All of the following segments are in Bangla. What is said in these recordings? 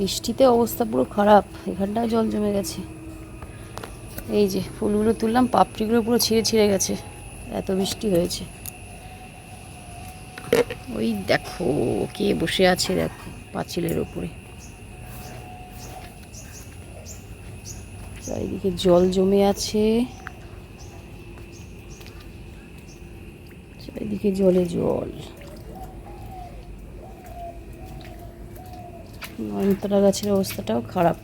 বৃষ্টিতে অবস্থা পুরো খারাপ, এখানটাও জল জমে গেছে। এই যে ফুলগুলো তুললাম, পাপড়িগুলো পুরো ছিঁড়ে ছিঁড়ে গেছে, এত বৃষ্টি হয়েছে। ওই দেখো, কে বসে আছে দেখো, পাঁচিলের ওপরে। চারিদিকে জল জমে আছে। চারিদিকে জলে জল। নয়নতারা গাছের অবস্থাটাও খারাপ।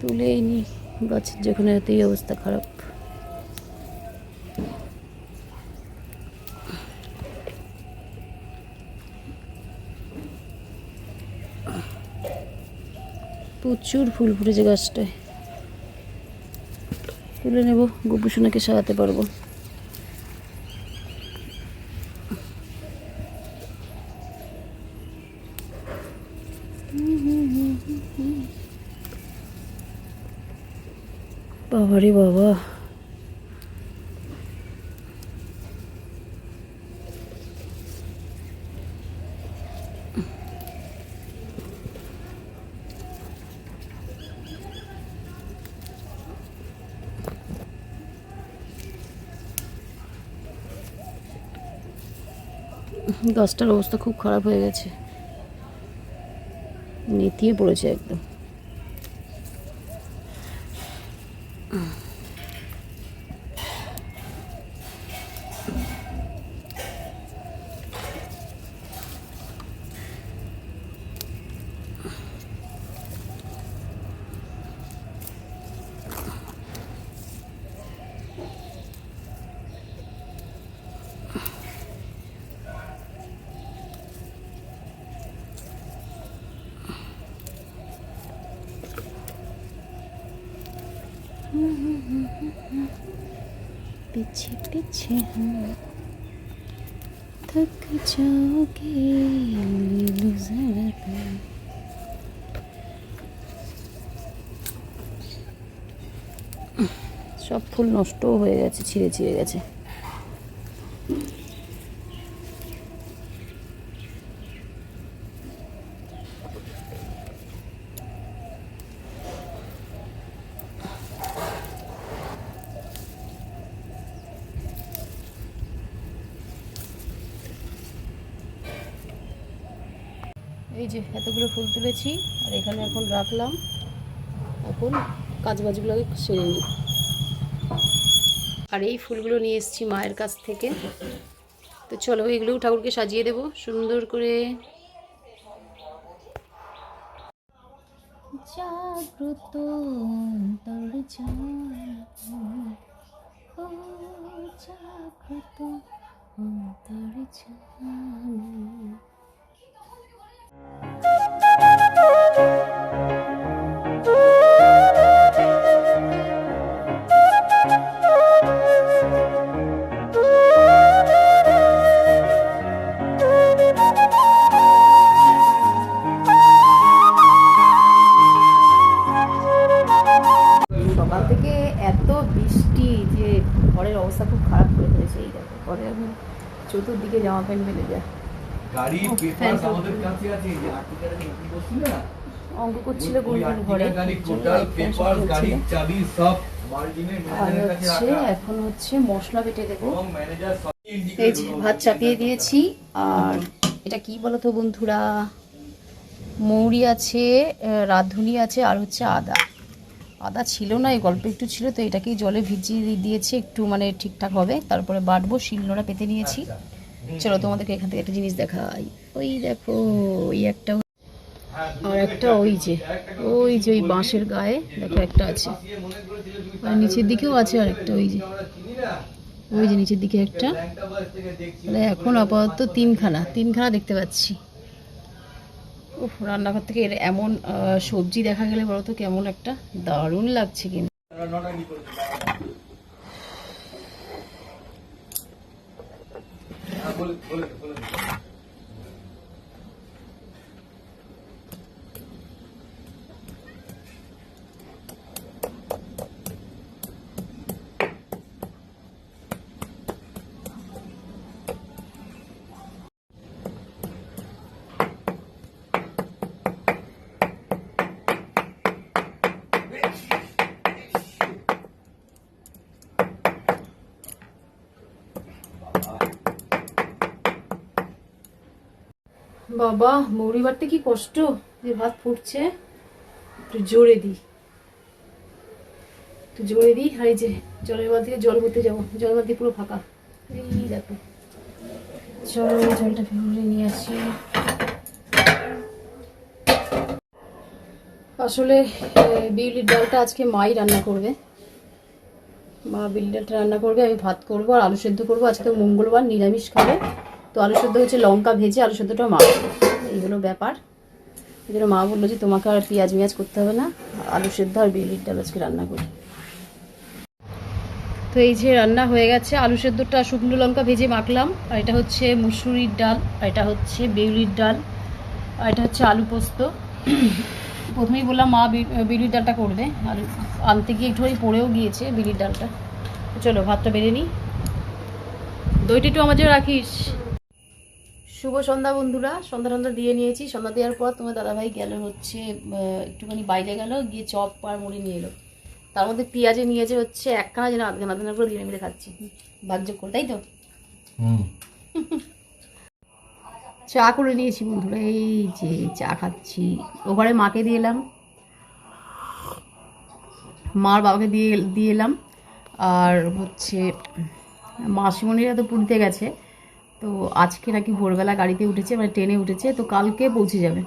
তুলেই নি গাছের যেখানে এতেই অবস্থা খারাপ। প্রচুর ফুল ফুটেছে গাছটায়। তুলে নেব, গোপুসোনাকে সাজাতে পারব। বাবারে বাবা। গাছটার অবস্থা খুব খারাপ হয়ে গেছে। নেতিয়ে পড়েছে একদম। Mm. पीछे पीछे हम थक जाओगे ले लो जरा तुम। সব ফুল নষ্টও হয়ে গেছে ছিঁড়ে ছিঁড়ে গেছে এই যে এতগুলো ফুল তুলেছি, আর এখানে এখন রাখলাম। এখন কাজ বাজগুলোকে সেরে নিই। আর এই ফুলগুলো নিয়ে এসেছি মায়ের কাছ থেকে। তো চলো, এগুলোও ঠাকুরকে সাজিয়ে দেব, সুন্দর করে। জাগ্রত জাগ্রত। সকাল গাড়ি চলছিল। চাবি সব মার্জিনের আর ম্যানেজারের কাছে হচ্ছে রাখা। এখন হচ্ছে মশলা বেটে দেবো। এই যে ভাত চাপিয়ে দিয়েছি আর এটা কি বলতো বন্ধুরা? মৌরি আছে রাঁধুনি আছে আর হচ্ছে আদা। আদা ছিল না এই গল্প একটু ছিল তো এটাকেই জলে ভিজিয়ে দিয়েছি একটু মানে ঠিকঠাক হবে। তারপরে বাটবো শিলনোড়া পেতে নিয়েছি। চলো তোমাদেরকে এখান থেকে একটা জিনিস দেখাই। ওই দেখো ওই একটা আর একটা ওই যে ওই যে ওই বাঁশের গায়ে দেখো একটা আছে। আর নিচের দিকেও আছে আর একটা ওই যে। ওই যে নিচের দিকে একটা। এখন আপাতত তিনখানা তিনখানা দেখতে পাচ্ছি। রান্নাঘর থেকে এর এমন সবজি দেখা গেলে বলো তো কেমন একটা দারুণ লাগছে কিন্তু। হ্যাঁ, বলে বলে বাবা মৌরি কি কষ্ট? যে ভাত ফুটছে। একটু জোরে দিই একটু জোরে দিই আর এই যে জলের বাদ থেকে জল ভরতে যাব। জল বাদ দিয়ে পুরো ফাঁকা। এই দেখো। চলো জলটা ফেলে নিয়ে আসি। আসলে বিউলির ডালটা আজকে মাই রান্না করবে। মা বিউলির ডালটা রান্না করবে, আমি ভাত করব আর আলু সেদ্ধ করব। আজকে মঙ্গলবার, নিরামিষ খাবে। তো আলু সেদ্ধ হচ্ছে লঙ্কা ভেজে, আলু সেদ্ধটা মা এইগুলো ব্যাপার। জন্য মা বলল যে তোমাকে আর পেঁয়াজ মেয়াজ করতে হবে না, আলু সেদ্ধ আর বিউলির ডাল আজকে রান্না করি। তো এই যে রান্না হয়ে গেছে, আলু সেদ্ধটা শুকনো লঙ্কা ভেজে মাখলাম, আর এটা হচ্ছে মুসুরির ডাল, আর এটা হচ্ছে বেউলির ডাল, আর এটা হচ্ছে আলু পোস্ত। প্রথমেই বললাম মা বিউলির ডালটা করবে, আর আনতে গিয়ে একটুখানি পড়েও গিয়েছে বিউলির ডালটা। চলো, ভাতটা বেড়ে নিই। দইটা একটু আমার জন্য রাখিস। শুভ সন্ধ্যা বন্ধুরা। সন্ধ্যা সন্ধ্যা দিয়ে নিয়েছি। সন্ধ্যা দেওয়ার পর তোমার দাদাভাই গেল হচ্ছে একটুখানি বাইরে গেল গিয়ে চপ আর মুড়ি নিয়ে এলো। তার মধ্যে পেঁয়াজে নিয়েছে হচ্ছে একখানা যেন আধখানা আধখানা করে দিয়ে মিলে খাচ্ছি। ভাগ্য করে তাই তো? চা করে নিয়েছি বন্ধুরা এই যে চা খাচ্ছি। ওখানে মাকে দিয়ে এলাম। মার বাবাকে দিয়ে দিয়ে এলাম। আর হচ্ছে মাসিমণিরা তো পুরীতে গেছে। তো আজকে নাকি ভোরবেলা গাড়িতে উঠেছে মানে ট্রেনে উঠেছে, তো কালকে পৌঁছে যাবে।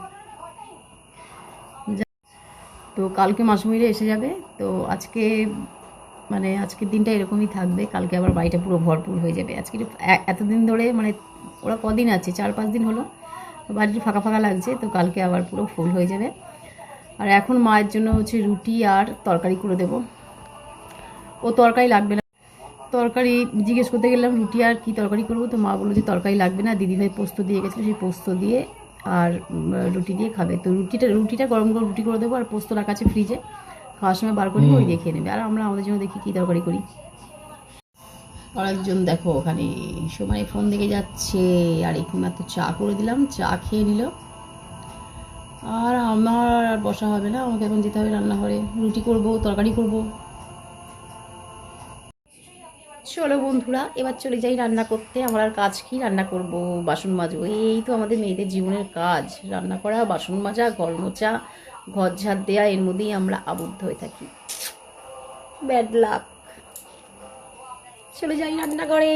তো কালকে মাসিমণিরা এসে যাবে, তো আজকে মানে আজকের দিনটা এরকমই থাকবে, কালকে আবার বাড়িটা পুরো ভরপুর হয়ে যাবে। আজকে এতদিন ধরে মানে ওরা কদিন আছে, চার পাঁচ দিন হলো, বাড়িটি ফাঁকা ফাঁকা লাগছে, তো কালকে আবার পুরো ফুল হয়ে যাবে। আর এখন মায়ের জন্য হচ্ছে রুটি আর তরকারি করে দেব। ও তরকারি লাগবে না। তরকারি জিজ্ঞেস করতে গেলাম রুটি আর কি তরকারি করব? তো মা বলল যে তরকারি লাগবে না দিদিভাই পোস্ত দিয়ে গেছিল সেই পোস্ত দিয়ে আর রুটি দিয়ে খাবে। তো রুটিটা রুটিটা গরম গরম রুটি করে দেবো আর পোস্ত রাখা আছে ফ্রিজে খাওয়ার সময় বার করে ওই দিয়ে খেয়ে নেবে। আর আমরা আমাদের জন্য দেখি কী তরকারি করি। আর একজন দেখো ওখানে সময় ফোন দেখে যাচ্ছে আর একটু মাত্র চা করে দিলাম চা খেয়ে নিল। আর আমার আর বসা হবে না আমাকে এখন যেতে হবে রান্নাঘরে। রুটি করব তরকারি করব। চলো বন্ধুরা, এবার চলে যাই রান্না করতে। আমার আর কাজ কি রান্না করব? বাসন মাজবো। এই তো আমাদের মেয়েদের জীবনের কাজ। রান্না করা, বাসন মাজা, ঘর মোচা, ঘর ঝাড় দেওয়া এর মধ্যেই আমরা আবদ্ধ হয়ে থাকি। Bad luck. চলে যাই রান্না করে